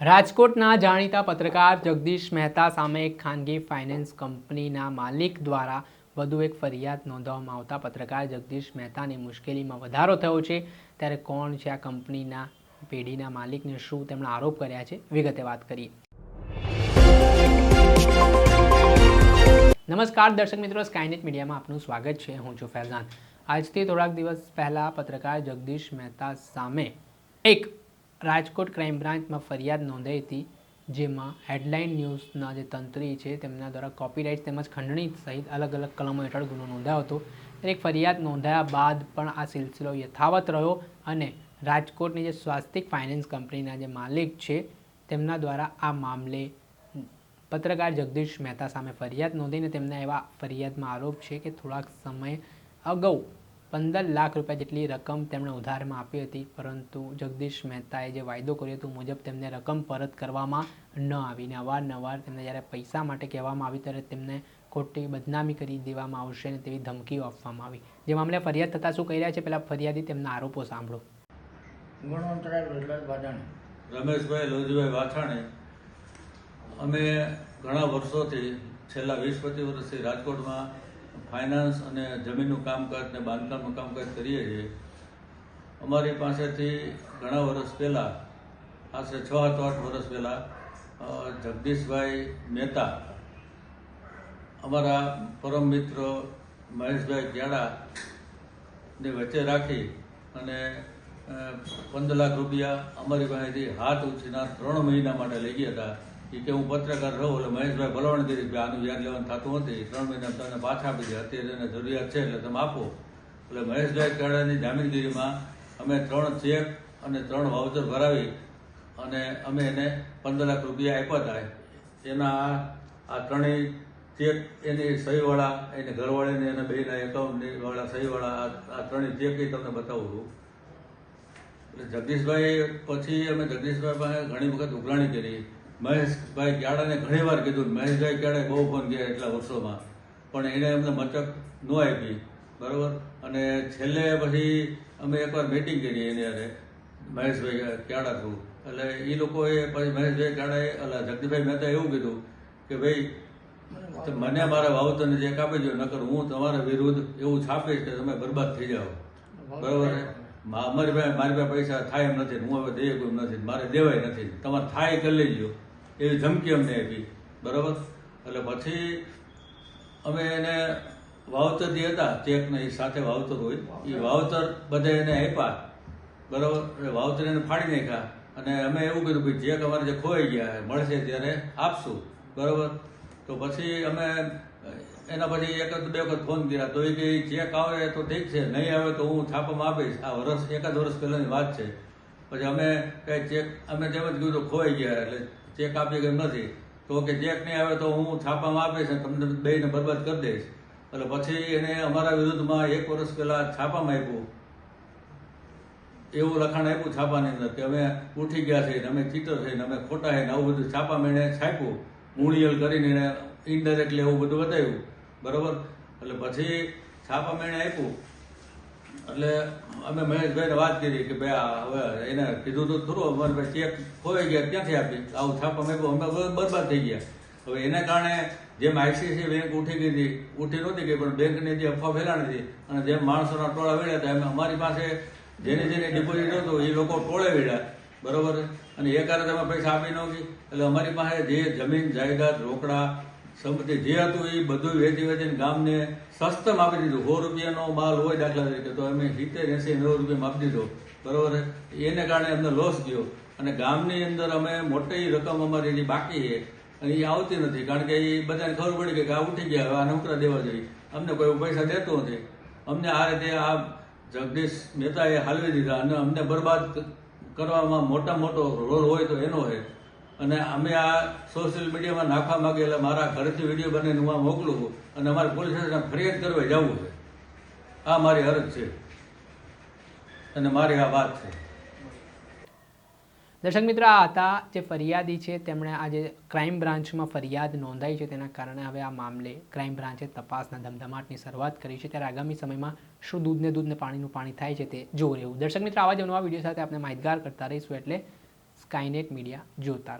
રાજકોટના જાણીતા પત્રકાર જગદીશ મહેતા સામે એક ખાનગી ફાઇનાન્સ કંપનીના માલિક દ્વારા વધુ એક ફરિયાદ નોંધવામાં આવતા પત્રકાર જગદીશ મહેતાની મુશ્કેલીમાં વધારો થયો છે. ત્યારે કોણ છે આ કંપનીના પેઢીના માલિકને શું તેમણે આરોપ કર્યા છે? વિગતે વાત કરીએ. નમસ્કાર દર્શક મિત્રો સ્કાયનેટ મીડિયામાં આપનું સ્વાગત છે. હું છું ફૈઝાન. આજથી થોડાક દિવસ પહેલાં પત્રકાર જગદીશ મહેતા સામે એક રાજકોટ ક્રાઇમ બ્રાન્ચમાં ફરિયાદ નોંધાઈ હતી, જેમાં હેડલાઇન ન્યૂઝના જે તંત્રી છે, તેમના દ્વારા કોપીરાઇટ તેમજ ખંડણી સહિત અલગ અલગ કલમો હેઠળ ગુનો નોંધાયો હતો. એક ફરિયાદ નોંધાયા બાદ પણ આ સિલસિલો યથાવત રહ્યો અને રાજકોટની જે સ્વાસ્તિક ફાઇનાન્સ કંપનીના જે માલિક છે, તેમના દ્વારા આ મામલે પત્રકાર જગદીશ મહેતા સામે ફરિયાદ નોંધીને તેમના એવા ફરિયાદમાં આરોપ છે કે થોડાક સમય અગાઉ પંદર લાખ રૂપિયા જેટલી રકમ તેમણે ઉધારમાં આપી હતી પરંતુ જગદીશ મહેતાએ જે વાયદો કર્યો હતો મુજબ તેમને રકમ પરત કરવામાં ન આવીને અવારનવાર તેમને જ્યારે પૈસા માટે કહેવામાં આવી ત્યારે તેમને ખોટી બદનામી કરી દેવામાં આવશે અને તેવી ધમકીઓ આપવામાં આવી. જે મામલે ફરિયાદ થતાં શું કહી રહ્યા છે પહેલાં ફરિયાદી તેમના આરોપો સાંભળો. રમેશભાઈ લોજીભાઈ વાછાણી અમે ઘણા વર્ષોથી છેલ્લા વીસ પચીસ વર્ષથી રાજકોટમાં ફાઇનાન્સ અને જમીનનું કામકાજ ને બાંધકામનું કામકાજ કરીએ છીએ. અમારી પાસેથી ઘણા વર્ષ પહેલાં આશરે છ આઠ આઠ વર્ષ પહેલાં જગદીશભાઈ મહેતા, અમારા પરમ મિત્ર મહેશભાઈ ક્યાડા ને વચ્ચે રાખી અને પંદર લાખ રૂપિયા અમારી પાસેથી હાથ ઉછીના ત્રણ મહિના માટે લઈ ગયા હતા. એ કે હું પત્રકાર રહું એટલે મહેશભાઈ ભલામણ કરી કે આનું વ્યાજ લેવાનું થતું નથી. ત્રણ મહિના તમને પાછા આપી દે. અત્યારે એને જરૂરિયાત છે એટલે તમે આપો. એટલે મહેશભાઈ કેળાની જામીનગીરીમાં અમે ત્રણ ચેક અને ત્રણ વાઉચર ભરાવી અને અમે એને પંદર લાખ રૂપિયા આપ્યા હતા એના આ- ત્રણેય ચેક એની સહીવાળા, એને ઘરવાળીને, એના બેના એકાઉન્ટની વાળા સહીવાળા આ ત્રણેય ચેક એ તમને બતાવું છું. એટલે જગદીશભાઈ પછી અમે જગદીશભાઈ પાસે ઘણી વખત ઉઘરાણી કરી. મહેશભાઈ ક્યાડાને ઘણી વાર કીધું મહેશભાઈ ક્યાડે બહુ ફોન ગયા એટલા વર્ષોમાં. પણ એને અમને મચક ન આપી, બરાબર? અને છેલ્લે પછી અમે એકવાર મિટિંગ કરી એની અરે મહેશભાઈ ક્યાડા થ્રુ. એટલે એ લોકોએ પછી મહેશભાઈ ક્યાડાએ એટલે જગદીભાઈ મહેતા એવું કીધું કે ભાઈ, મને મારા વાવતરને જે કાપી દો નકર હું તમારા વિરુદ્ધ એવું છાપીશ કે તમે બરબાદ થઈ જાઓ. બરાબર? અમારી પાસે મારી પાસે પૈસા થાય એમ નથી હું હવે દઈએ કોઈ નથી મારે દેવાય નથી તમારે થાય કરી લેજો. એવી ધમકી અમને આપી. બરાબર? એટલે પછી અમે એને વાવતર જે હતા ચેક ને એ સાથે વાવતર હોય એ વાવતર. બધા એને આપ્યા. બરાબર? વાવતર એને ફાડી નાખ્યા. અને અમે એવું કીધું કે ચેક અમારે જે ખોવાઈ ગયા મળશે ત્યારે આપશું. બરાબર? તો પછી અમે એના પછી એક બે વખત ફોન કર્યા. તો એ કે ચેક આવે તો ઠીક છે નહીં આવે તો હું છાપામાં આપીશ. આ વર્ષ એકાદ વર્ષ પહેલાંની વાત છે. પછી અમે કઈ ચેક અમે તેમ જ કીધું ખોવાઈ ગયા. એટલે ચેક આપી કે નથી. તો કે ચેક નહીં આવે તો હું છાપામાં આપીશ તમને બેને બરબાદ કરી દઈશ. એટલે પછી એને અમારા વિરુદ્ધમાં એક વર્ષ પહેલા છાપામાં આપ્યું. એવું લખાણ આપ્યું છાપાની અંદર કે અમે ઉઠી ગયા છે ને અમે ચીટર છે અમે ખોટા છે ને આવું બધું છાપામાં એણે છાપ્યું. મૂણિયલ કરીને એને ઇનડાયરેક્ટલી એવું બધું બતાવ્યું. બરોબર? એટલે પછી છાપામાં એણે આપ્યું. એટલે અમે મહેશભાઈને વાત કરી કે ભાઈ હવે એને કીધું તો ખરું, અમારે ભાઈ ચેક ખોવાઈ ગયા, ક્યાંથી આપી? આવું છાપ અમે અમે બરબાદ થઈ ગયા. હવે એના કારણે જેમ આઈસીઆઈસી બેંક ઉઠી ગઈ હતી, ઉઠી નહોતી ગઈ, પણ બેંકની જે અફવા ફેલાણી હતી અને જેમ માણસોના ટોળા વેડ્યા હતા, એમ અમારી પાસે જેની જેની ડિપોઝિટ હતું, એ લોકો ટોળે વેડ્યા. બરોબર? અને એ કારણે તમે પૈસા આપી ન એટલે અમારી પાસે જે જમીન, જાયદાદ, રોકડા સંપત્તિ જે હતું એ બધું વેચી વેચીને ગામને સસ્તમ આપી દીધું. સો રૂપિયાનો માલ હોય દાખલા તરીકે, તો અમે સિત્તેર, એસી નવ રૂપિયામાં આપી દીધો. બરોબર? એને કારણે અમને લોસ ગયો અને ગામની અંદર અમે મોટી રકમ અમારી જે બાકી છે. અને એ આવતી નથી, કારણ કે એ બધાને ખબર પડી કે આ ઉઠી ગયા, હવે આ નોકરા દેવા જોઈએ. અમને કોઈ પૈસા દેતો નથી. અમને આ રીતે આ જગદીશ મહેતાએ હાલવી દીધા અને અમને બરબાદ કરવામાં મોટા મોટો રોલ હોય તો એનો છે અને અમે આ સોશિયલ મીડિયામાં નાખવા માંગે એટલે મારા ઘરેથી વીડિયો બનાવીને હું આ મોકલું છું અને અમારે પોલીસ સ્ટેશન ફરિયાદ કરવા જવું છે. આ મારી અરજ છે. અને મારી આ વાત છે. દર્શક મિત્રો, આ હતા જે ફરિયાદી છે, તેમણે આજે ક્રાઇમ બ્રાન્ચમાં ફરિયાદ નોંધાઈ છે, તેના કારણે હવે આ મામલે ક્રાઇમ બ્રાન્ચે તપાસના ધમધમાટની શરૂઆત કરી છે. ત્યારે આગામી સમયમાં શું દૂધને દૂધને પાણીનું પાણી થાય છે તે જોવું રહેવું. દર્શક મિત્રો, આવા જ નવા વીડિયો સાથે આપણે માહિતગાર કરતા રહીશું એટલે સ્કાયનેટ મીડિયા જોતા રહો.